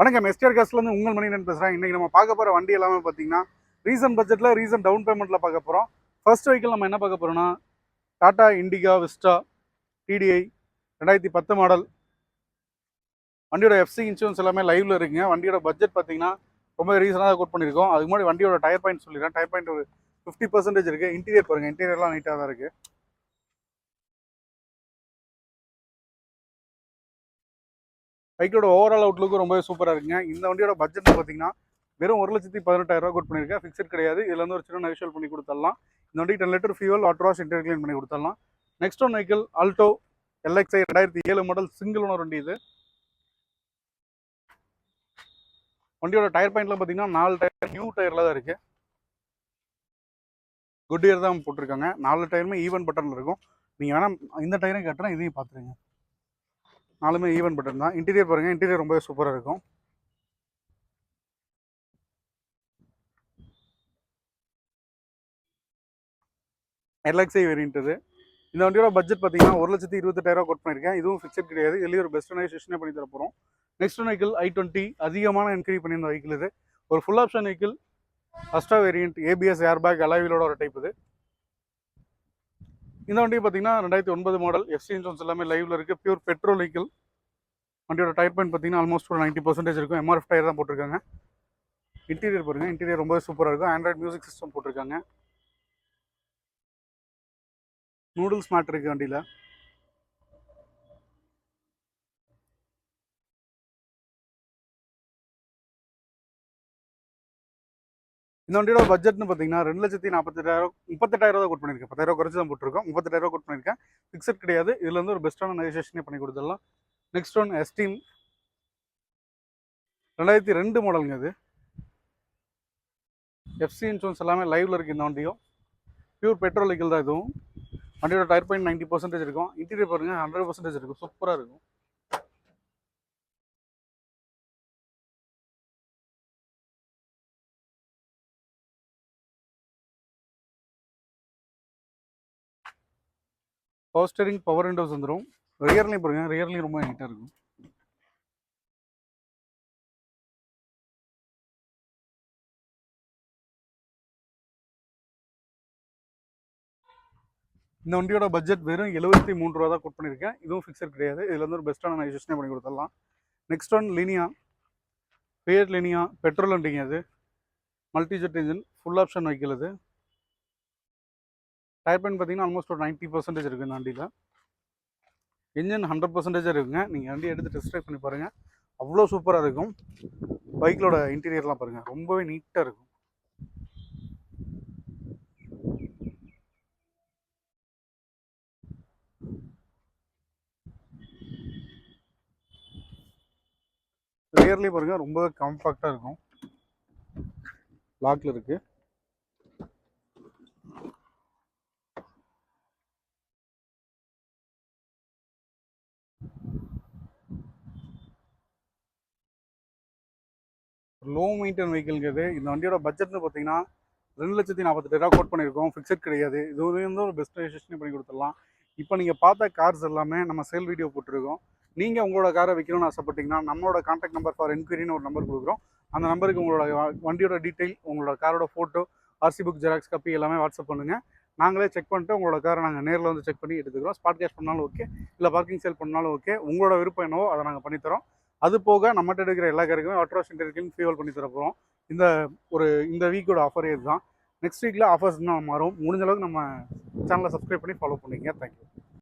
வணக்கம். எஸ்டிஆர் காஸ்ட்லேருந்து உங்கள் மணிகண்டன் பேசுகிறேன் இன்றைக்கி நம்ம பார்க்க போகிற வண்டி எல்லாமே பார்த்தீங்கன்னா ரீசன் பட்ஜெட்டில் ரீசன் டவுன் பேமெண்ட்டில் பார்க்க போகிறோம் ஃபர்ஸ்ட் வெஹிக்கிள் நம்ம என்ன பார்க்க போகிறோம்னா டாடா இண்டிகா விஸ்டா டிடிஐ ரெண்டாயிரத்தி பத்து மாடல் வண்டியோட எஃப்சி இன்சூரன்ஸ் எல்லாமே லைவில் இருக்குங்க. வண்டியோட பட்ஜெட் பார்த்தீங்கன்னா ரொம்ப ரீசனாக கோட் பண்ணியிருக்கோம். அதுக்கு முன்னாடி வண்டியோட டயர் பாயிண்ட் சொல்லிடுறேன். டயர் பாயிண்ட் ஒரு ஃபிஃப்டி பர்சன்டேஜ் இருக்குது இன்டீரியர் பாருங்கள் இன்டீரியர்லாம் நீட்டாக தான் இருக்குது பைக்கோட ஓவரால் அவுட்லுக்கு ரொம்பவே சூப்பராக இருக்குங்க. இந்த வண்டியோட பட்ஜெட் பார்த்தீங்கன்னா வெறும் ஒரு லட்சத்தி பதினெட்டாயிரரூவா கோட் பண்ணியிருக்கேன். ஃபிக்ஸட் கிடையாது. இதில் இருந்து ஒரு சின்ன நெகோஷியல் பண்ணி கொடுத்துடலாம். இந்த வண்டிக்கு டென் லிட்டர் ஃபியூவல் ஆட்ராஸ் இன்டர் க்ளீன் பண்ணி கொடுத்துடலாம். Next one vehicle Alto LXI ரெண்டாயிரத்தி ஏழு மாடல் சிங்கிள் ஓனர் வண்டி இது. வண்டியோட டயர் பாயிண்ட்லாம் பார்த்தீங்கன்னா நாலு டயர் நியூ டயரில் தான் இருக்குது குட் இயர் தான் போட்டிருக்காங்க. நாலு டயருமே ஈவன் பட்டனில் இருக்கும். நீங்கள் வேணால் இந்த டயரையும் கட்டுறேன் இதையும் பார்த்துருங்க நாலுமே ஈவன் பட்டன் தான். இன்டீரியர் பாருங்கள் இன்டீரியர் ரொம்பவே சூப்பராக இருக்கும். எல்எக்ஸை வேரியன்ட் இது. இந்த வண்டியோட பட்ஜெட் பார்த்தீங்கன்னா ஒரு லட்சத்தி இருபத்தெட்டாயிரம் கோட் பண்ணியிருக்கேன் இதுவும் ஃபிக்ஸட் கிடையாது. இதுலேயும் ஒரு பெஸ்டனைசேஷனே பண்ணி தர போகிறோம் நெக்ஸ்ட் வெஹிக்கிள் ஐ டுவெண்ட்டி அதிகமான என்கரி பண்ணியிருந்த வெஹிக்கிள் இது. ஒரு ஃபுல் ஆப்ஷன் வெஹிக்கிள் ஃபஸ்ட்டாக வேரியன்ட் ஏபிஎஸ் ஏர்பேக் அலாவிலோட ஒரு டைப் இது. இந்த வண்டி பார்த்தீங்கன்னா ரெண்டாயிரத்தி ஒன்பது மாடல் எஃப்சி இன்சூரன்ஸ் எல்லாமே லைவில் இருக்குது பியூர் பெட்ரோல் வெஹிக்கிள் வண்டியோட டயர் பாயிண்ட் பார்த்தீங்கன்னா ஆல்மோஸ்ட் ஒரு நைன்ட்டி பர்சன்டேஜ் இருக்கும். எம்ஆர்எஃப் டயர் தான் போட்டிருக்காங்க. இன்டீரியர் பாருங்கள் இன்டீரியர் ரொம்ப சூப்பராக இருக்கும். ஆண்ட்ராய்ட் மியூசிக் சிஸ்டம் போட்டிருக்காங்க. நூடுல்ஸ் மேட் இருக்குது வண்டியில். இந்த வண்டியோட பட்ஜெட்னு பார்த்தீங்கன்னா ரெண்டு லட்சத்தி நாற்பத்தெட்டாயிரம் முப்பத்தெட்டாயிரம் தான் கோட் பண்ணியிருக்கேன். பத்தாயிரம் குறைச்சி தான் போட்டிருக்கோம். முப்பத்தெட்டாயிரம் கோட் பண்ணியிருக்கேன். ஃபிக்ஸட் கிடையாது. இதுல இருந்து ஒரு பெஸ்ட்டான நெகோசியேஷனே பண்ணி கொடுத்துடலாம். நெக்ஸ்ட் ஒன் எஸ்டீம் ரெண்டாயிரத்தி ரெண்டு மாடலுங்க இது. எஃப்சி இன்சூரன்ஸ் எல்லாமே லைவில் இருக்குது இந்த வண்டியும். பியூர் பெட்ரோல் வெஹிக்கிள் தான் இதுவும். வண்டியோட டயர் பாயிண்ட் நைன்ட்டி பர்சன்டேஜ் இருக்கும். இன்டீரியர் பாருங்க ஹண்ட்ரட் பர்சன்டேஜ் இருக்கும். சூப்பராக இருக்கும். பவர் ஸ்டேரிங் பவர் விண்டோஸ் வந்துடும் ரியர்லையும் பாருங்கள் ரியர்லையும் ரொம்ப நீட்டாக இருக்கும். இந்த வண்டியோட பட்ஜெட் வெறும் எழுபத்தி மூணு ரூபா தான் கோட் பண்ணியிருக்கேன். இதுவும் ஃபிக்ஸட் கிடையாது. இதில் வந்து ஒரு பெஸ்ட்டான நைசேஷனே பண்ணி கொடுத்துடலாம். நெக்ஸ்ட் ஒன் லினியா பேர் லினியா பெட்ரோல் வண்டிங்க அது. Multijet engine full option vehicle tyre pain பார்த்தீங்கன்னா ஆல்மோஸ்ட் ஒரு நைன்ட்டி பர்சன்டேஜ் இருக்குது இந்த வண்டியில். இன்ஜின் ஹண்ட்ரட் பர்சன்டேஜாக இருக்குங்க. நீங்கள் வண்டி எடுத்து டெஸ்ட் ட்ரைவ் பண்ணி பாருங்கள் அவ்வளோ சூப்பராக இருக்கும். பைக்கிலோட இன்டீரியர்லாம் பாருங்கள் ரொம்பவே நீட்டாக இருக்கும். ரியர்லேயே பாருங்கள் ரொம்ப காம்பாக்டாக இருக்கும். லாக்கில் இருக்குது லோ மெயின்டைன் வெஹிக்கிள்ங்கிறது இந்த வண்டியோட பட்ஜெட்னு பார்த்தீங்கன்னா ரெண்டு லட்சத்தி நாற்பத்தெட்டு ரூபா கோட் பண்ணியிருக்கோம் ஃபிக்ஸட் கிடையாது. இது வந்து ஒரு பெஸ்ட் ரெஜிஸ்ட்ரேஷன் பண்ணி கொடுத்துடலாம். இப்போ நீங்கள் பார்த்த கார்ஸ் எல்லாமே நம்ம சேல் வீடியோ போட்டிருக்கோம். நீங்கள் உங்களோட காரை வைக்கணும்னு ஆசைப்பட்டீங்கன்னா நம்மளோட கான்டாக்ட் நம்பர் ஃபார் என்கொயரின்னு ஒரு நம்பர் கொடுக்குறோம். அந்த நம்பருக்கு உங்களோட வண்டியோட டீட்டெயில் உங்களோட காரோட photo RC book xerox copy எல்லாமே வாட்ஸ்அப் பண்ணுங்கள் நாங்களே செக் பண்ணிட்டு உங்களோட காரை நாங்கள் நேரில் வந்து செக் பண்ணி எடுத்துக்கிறோம். ஸ்பாட் கேஷ் பண்ணாலும் ஓகே இல்லை பார்க்கிங் சேல் பண்ணாலும் ஓகே உங்களோட விருப்பம் என்னவோ அதை நாங்கள் பண்ணித்தரோம். அது போக நம்மகிட்ட எடுக்கிற எல்லா காருக்குமே ஆட்ரோஸ் இன்டர்வியூலையும் ஃபியூவல் பண்ணி தர போகிறோம் இந்த ஒரு இந்த வீக்கோட ஆஃபரே இதுதான் நெக்ஸ்ட் வீக்கில் ஆஃபர்ஸ் இன்னும் மாறும். முடிஞ்ச அளவுக்கு நம்ம சேனலை சப்ஸ்கிரைப் பண்ணி ஃபாலோ பண்ணிக்கங்க. தேங்க்யூ